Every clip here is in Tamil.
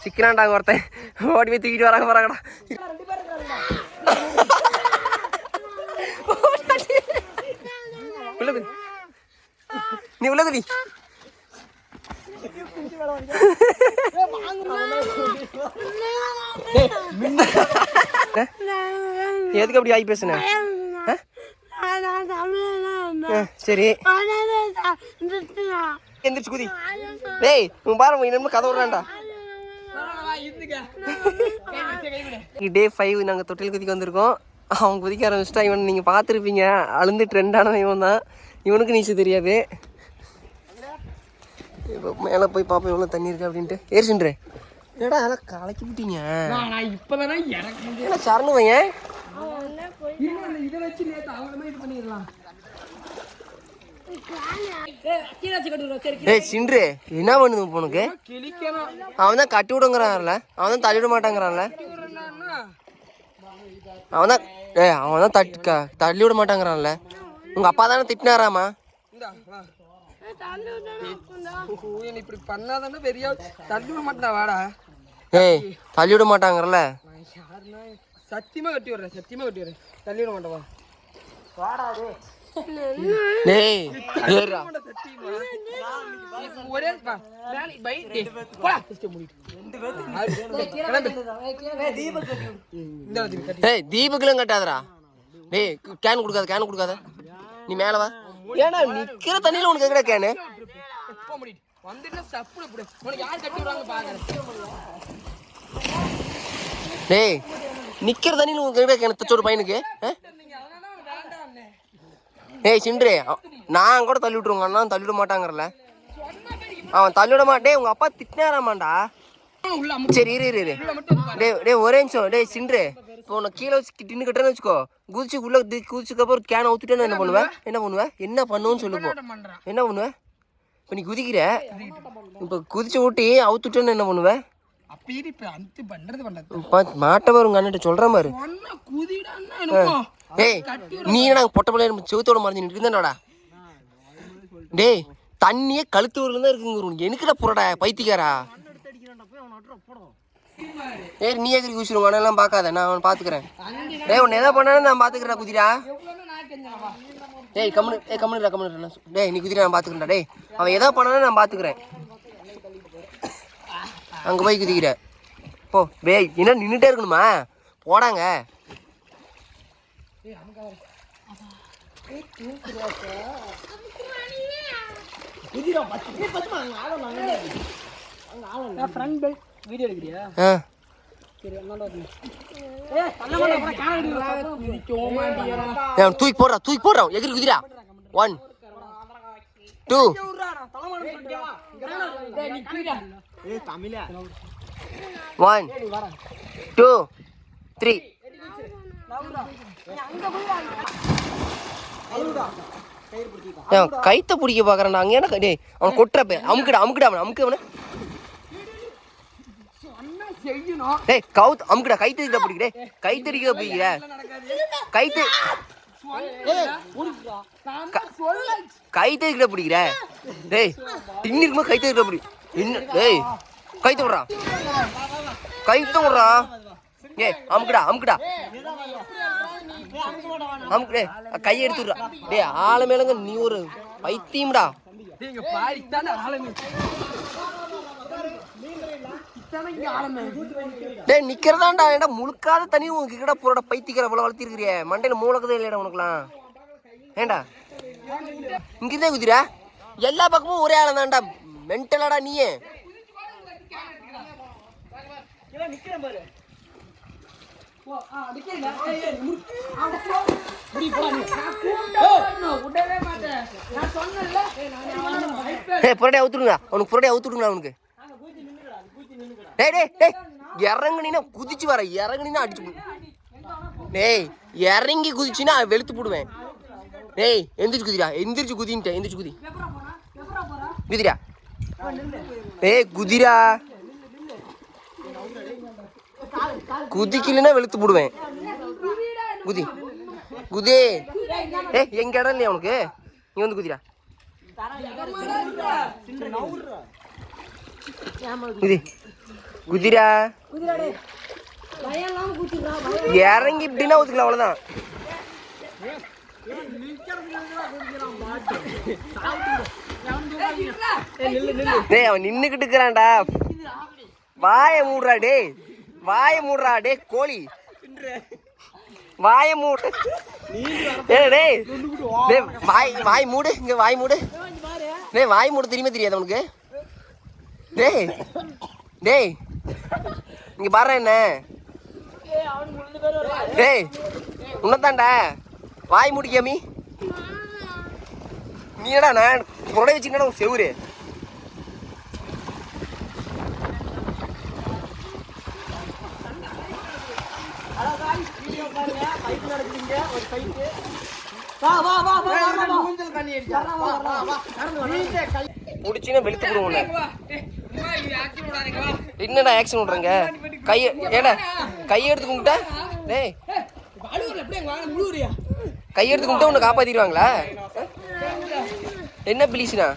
சிக்கிறான்டாங்க ஒருத்தன் ஓடி போய் தூக்கிட்டு வராங்க போறாங்கடா உள்ள குதி. நீ உள்ள குதி எதுக்கு அப்படி ஆகி பேசுன ஆ, சரி எந்திரிச்சு குதி டேய் உன் பாரு இன்னும் கதை விடுறான்டா டே ஃபைவ் நாங்கள் தொட்டில் குதிக்க வந்திருக்கோம். அவன் குதிக்க ஆரம்பிச்சிட்டா இவன் நீங்கள் பார்த்துருப்பீங்க. அழுந்து ட்ரெண்டானவன் இவன் தான் இவனுக்கு நீச்சல் தெரியாது. இப்போ மேலே போய் பார்ப்போம் எவ்வளோ தண்ணி இருக்கு அப்படின்ட்டு. ஏறிச்சுன்றே ஏடா அதெல்லாம் கலக்கி விட்டீங்க. நான் இப்பதானே எனக்கு ஏன்னா சரணு பையன்? இதை வச்சு நேத்து அவங்கள இது பண்ணிடலாம். ஏய் சின்று என்ன பண்ணுது உனக்கு அவன் தான் கட்டி விடுங்கிறான்ல. அவன் தான் தள்ளி விட மாட்டாங்கிறான்ல அவன் தான் ஏ அவன் தான் தட்டி தள்ளி விட மாட்டாங்கிறான்ல உங்க அப்பா தானே திட்டினாராமா? இப்படி பண்ணாதானே பெரிய தள்ளி விட வாடா ஏய் தள்ளி விட மாட்டாங்கறல சத்தியமா கட்டி விடுறேன் சத்தியமா கட்டி தள்ளி விட மாட்டேன் வா. டேய் ஏறா. ஒரே பை டேய் போடா தீபக்குலாம் கட்டாதடா. டேய் கேன் கொடுக்காத கேன் கொடுக்காத. நீ மேல வா. ஏன்னா நிக்கிற தண்ணியில உனக்கு எங்கடா கேனு டேய் நிக்கிற தண்ணியில உனக்கு எங்கடா கேனு தச்சோட பையனுக்கு ஆ? நீங்க அதனால வேண்டாம் அண்ணே ஏய் அவ- நான் கூட தள்ளி விட்டுருவாங்க அண்ணா தள்ளி விட மாட்டாங்கறல. அவன் தள்ளி விட மாட்டே உங்க அப்பா திட்டினாராமாண்டா? சரி இரு இரு இரு. டேய் டேய் ஒரே நிமிஷம். டேய் சின்று இப்போ உன்னை கீழே வச்சு டின்னு கட்டுறேன்னு வச்சுக்கோ. குதிச்சு உள்ள தி- குதிச்சுக்கு அப்புறம் கேனை ஊற்றிட்டேன்னு என்ன பண்ணுவேன் என்ன பண்ணுவேன் என்ன பண்ணுவேன்னு சொல்லு போ. பண்றான் என்ன பண்ணுவேன் இப்போ நீ குதிக்கிற? இப்போ குதிச்சு ஊட்டி அவுத்துட்டேன்னு என்ன பண்ணுவேன் மாட்ட வரும் அண்ணன் சொல்ற மாதிரி ஏய் டேய் நீ என்ன பொட்டை பிள்ளைய செவத்தோட மறைஞ்சு நின்று டேய் தண்ணியே கழுத்து வரல தான் இருக்குங்க உனக்கு எனக்குடா புறடா பைத்தியக்காரா. ஏய் நீ எதிரி குதிச்சிருவாங்க அதெல்லாம் பார்க்காத. நான் அவனை பார்த்துக்கிறேன் டேய் உன்னை எதை பண்ணாலும் நான் பார்த்துக்கிறேன் குதிரா. டேய் கம்முனு ஏய் கம்முனுடா கம்முனுடா டேய் நீ குதிரா நான் பார்த்துக்கிறேன்டா டேய். அவன் எதை பண்ணாலும் நான் பார்த்துக்கிறேன் அங்கே போய் குதிக்கிற. போ. டேய் என்ன நின்றுட்டே இருக்கணுமா? போடாங்க. ஃப்ரண்ட் பெல்ட் வீடியோ எடுக்கறியா? ஆ. சரி அண்ணாடா ஏய் கண்ண மாட்டா அப்புறம் காண எடுக்கறா குதிக்கவும் மாட்டியறா ஏய், தூக்கி போடுறா தூக்கி போடுறா எகிரி குதிரா. ஒன் டூ டேய் நீ கீழ. ஒன் டூ த்ரீ கைத்த பிடிக்க பார்க்குறான்டா அங்கே என்ன டேய் அவன் கொட்டுறப்ப அமுக்குடா அமுக்குடா அவனை அமுக்கு அவனை. டேய் கவுத் அமுக்குடா. கைத்தறிக்கா பிடிக்க டேய் கைத்தறிக்க பிடிக்கிற கைத்து கைத்தறிக்கா பிடிக்கிற. டேய் டின்னு இருக்கும்போது கைத்தறிக்கா பிடி என்ன டேய் கைத்த விட்றா. கைத்த விட்றா. ஏய் அமுக்குடா அமுக்குடா. அமுக்கு டேய் கையை எடுத்துடுறா. டேய் ஆள மேலங்க நீ ஒரு பைத்தியம்டா. பாரு டேய் நிக்கிறதாண்டா. ஏன்டா முழுக்காத தண்ணி உனக்கு கிட்ட போறடா பைத்திக்கிற அவ்வளோ வளர்த்திருக்கிறியே. மண்டையில மூலக்கதே இல்லைடா உனக்குலாம். ஏண்டா இங்கதான் குதிரா எல்லா பக்கமும் ஒரே ஆளம் தான்டா. மென்டலாடா நீயே. விடவே மாட்டேன் நான் சொன்னேன்ல ஏய் புரடை அவுத்துடுங்க அவனுக்கு புரடை அவுத்துடுங்களா அவனுக்கு. டேய் டேய் டேய் இறங்குனீனா குதிச்சு வர இறங்குனீனா அடிச்சு டேய் இறங்கி குதிச்சுன்னா வெளுத்து போடுவேன். டேய் எந்திரிச்சு குதிரா எந்திரிச்சு குதின்ட்டேன் எந்திரிச்சு குதி. குதிரா ஏய் குதிரா குதிக்கலன்னா வெளுத்து போடுவேன். குதி. குதி. ஏ எங்க இடம் இல்லையா உனக்கு? நீ வந்து குதிரா குதி. குதிரா இறங்கி இப்படின்னா ஒதுக்கலாம் அவ்வளோதான் டேய் அவன் நின்னுக்கிட்டு இருக்கிறான்டா. வாய மூடுறா டேய். வாய மூடுறா டேய் கோழி. வாய மூடு. வாய் வாய் மூடு இங்க வாய் மூடு. டேய் வாய் மூடு தெரியுமா தெரியாது உனக்கு? டேய் டேய். இங்க பாரு என்ன. டேய் உன்னதான்டா வாய் முடிக்காமி நீ என்னடா நான் புடவை வச்சுக்கிட்டா செவுரு? முடிச்சுன்னா வெளுத்து போடுவோம் என்னடா ஆக்ஷன் விட்றங்க? கையை ஏடா கையை எடுத்து கும்பிட்டா? டேய். கையை எடுத்து கும்பிட்டா உன்னை காப்பாத்திடுவாங்களா? என்ன பிளீஸ்னா?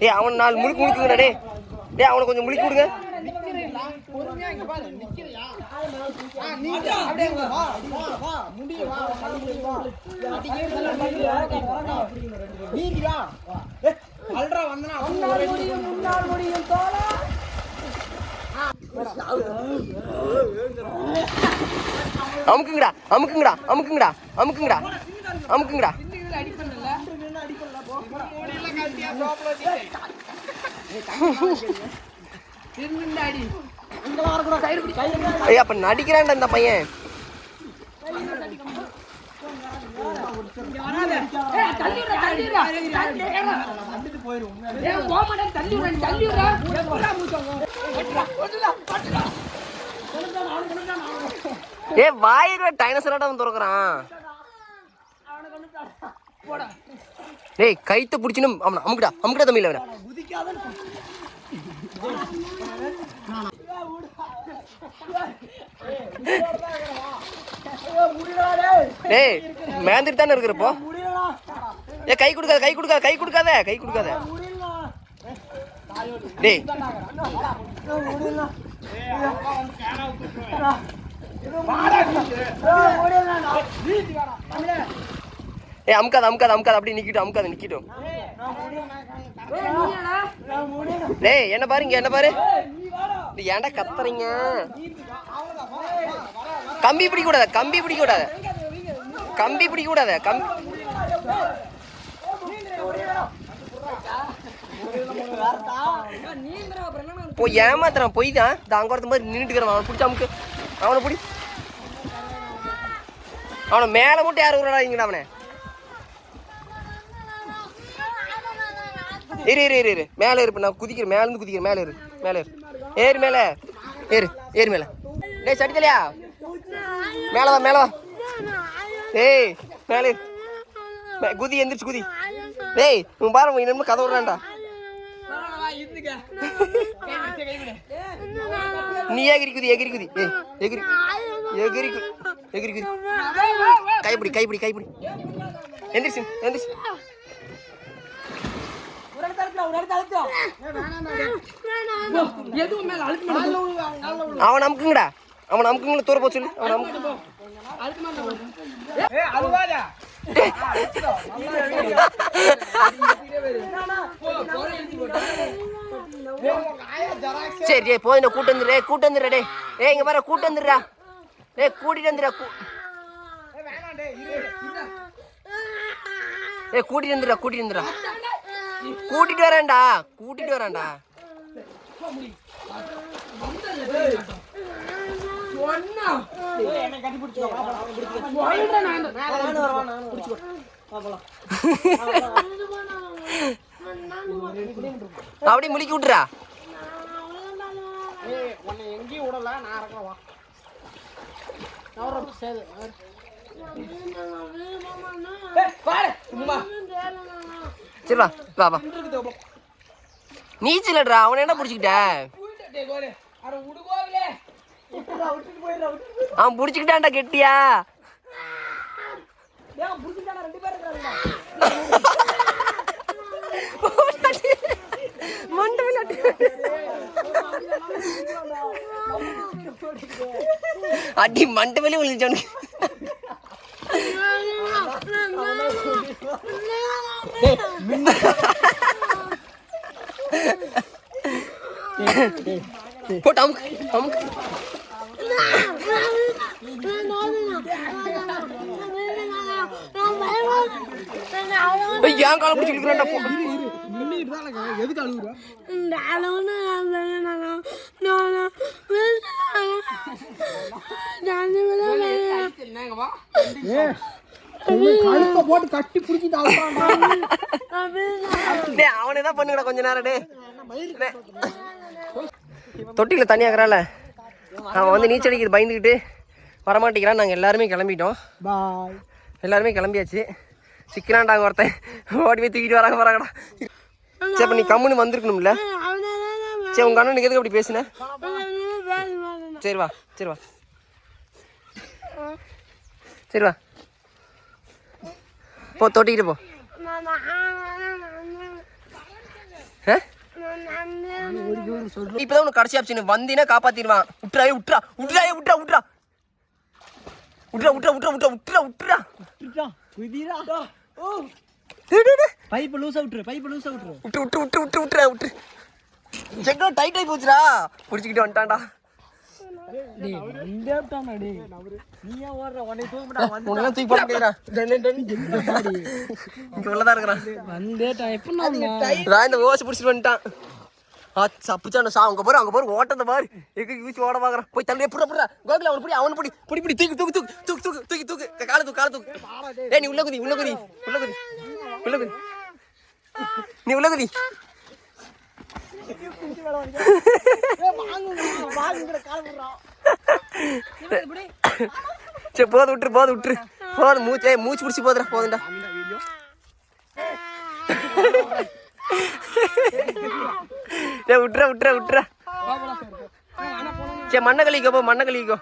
ஏய் அவன் நாலு முழுக்கு முழுக்குங்கடா டேய். டேய் அவனை கொஞ்சம் முழுக்கி விடுங்க. அமுக்குங்கடா அமுக்குங்கடா அமுக்குங்கடா அமுக்குங்கடா அமுக்குங்கடா. ஐயா அப்ப நடிக்கிறான்டா இந்த பையன். ஏ வாயிர டைனசராட்ட அவன் திறக்கிறான். டேய் கைத்த பிடிச்சின்னு அவன் அமுக்குடா அமுக்குடா தமிழ்ல அவனை. டேய் மேந்திட்டு தானே இருக்கிறப்போ ஏ கை கொடுக்காத கை கொடுக்காத கை கொடுக்காத கை கொடுக்காத. டேய். ஏ அமுக்காத அமுக்காத அமுக்காத. அப்படியே நிக்கிட்டும் அமுக்காத நிக்கிட்டும். டேய் என்ன பாருங்க என்ன பாரு? ஏன்டா கத்துறீங்க? கம்பி பிடிக்க கூடாத கம்பி பிடிக்க கூடாத கம்பி பிடிக்க கூடாத கம்பி போய் ஏமாத்துறான் போய் தான் இந்த அங்க ஒருத்த மாதிரி நின்றுட்டு அவனை பிடிச்ச அமுக்கு. அவனை பிடி. அவனை மேலே மட்டும் யாரும் விடாதீங்கடா அவனை? இரு இரு இரு இரு. மேலே இருப்பேன் நான் குதிக்கிறேன். மேலேருந்து குதிக்கிறேன். மேலே இரு மேலே இரு ஏறு மேலே. ஏறு ஏறு மேலே. டேய் சடித்தலையா மேலே வா மேலே வா. ஏய் மேலே. குதி எந்திரிச்சு குதி. டேய் உன் பாரு இன்னும் கதை விடுறான்டா. நீ எகிரி குதி எகிரி குதி. ஏய் எகிரி எகிரி எகிரி குதி. கைப்பிடி கைப்பிடி கைப்பிடி. எந்திரிச்சு எந்திரிச்சு எதுவும் மேல அழுத்த மாட்டேன் அவன் அமுக்குங்கடா அவன் அமுக்குங்கள தூர போச்சு அவன் அமுக்கு சரி டேய் போய் கூட்டு வந்துடுறே கூட்டு வந்துடுறா டேய். ஏ இங்க பாரு கூட்டு வந்துடுறா ஏ கூட்டிட்டு வந்துடுறா கூ கூட்டிட்டு வந்துடுறா கூட்டிட்டு வந்துடுறா கூட்டிட்டு வரேன்டா கூட்டிட்டு வரேன்டா. அப்படியே முழுக்கி விட்டுறா. பாரு சும்மா. சரி வா. வா வா. நீச்சலடா அவனை என்ன பிடிச்சிக்கிட்ட? அவன் பிடிச்சிக்கிட்டான்டா கெட்டியா. மண்டை விளையாட்டு அடி மண்டை வெளியே போட்டு அமுக்கு அமுக்கு. ஏன் காலம் பிடிச்சிருக்கிறேன்டா எதுக்கு கழுத்தை போட்டு கட்டி பிடிச்சிட்டு அழுறான் டேய் அவனே தான் பண்ணுங்கடா கொஞ்ச நேரம் டே தொட்டில தனியாகிறால அவன் வந்து நீச்சல் அடிக்கிறது பயந்துக்கிட்டு வரமாட்டேங்கிறான். நாங்கள் எல்லாருமே கிளம்பிட்டோம். எல்லாருமே கிளம்பியாச்சு. சிக்கிறான்டாங்க ஒருத்தன். ஓடி போய் தூக்கிட்டு வராங்க வராங்கடா சரி அப்ப நீ கம்முன்னு வந்திருக்கணும்ல. சரி உங்க அண்ணனுக்கு எதுக்கு அப்படி பேசுன? சரி வா சரி வா. சரி வா. போ தொட்டிக்கிட்டு போ? இப்பதான் உனக்கு கடைசி ஆப்ஷன் வந்தீங்கன்னா காப்பாத்திடுவான். விட்டுறாயே விட்டுறா விட்டுறாயே விட்டுறா விட்டுறா விட்டுறா விட்டுறா விட்டுறா விட்டுறா விட்டுறா விட்டுறா டேய். பைப்பு லூசா விட்டுரு பைப்பு லூசா விட்டுரு. விட்டு விட்டு விட்டு விட்டு விட்டுறா விட்டு செக்கோ டைட் ஆகி போச்சுடா. பிடிச்சிக்கிட்டு வந்துட்டான்டா. சப்புச்சான சா அங்க பாரு அங்க பாரு ஓட்டத்தை பாரு. எங்க யூசி ஓட பாக்குறான் போய் தள்ளி புட புடா கோகுல அவன் பிடி அவன் பிடி. பிடி பிடி தூக்கு தூக்கு தூக்கு தூக்கு தூக்கு தூக்கி தூக்கு. கால தூக்கு கால தூக்கு. ஏய் நீ உள்ள குதி உள்ள குதி உள்ள குதி உள்ள குதி. நீ உள்ள குதி. சரி போது விட்டுரு போது விட்டுரு. போது மூச்சு மூச்சு பிடிச்சி போதுடா போதுண்டா. ஏ விட்டுற விட்டுற விட்டுற. சரி மண்ணை கழிக்கோ போ மண்ணை கழிக்கோ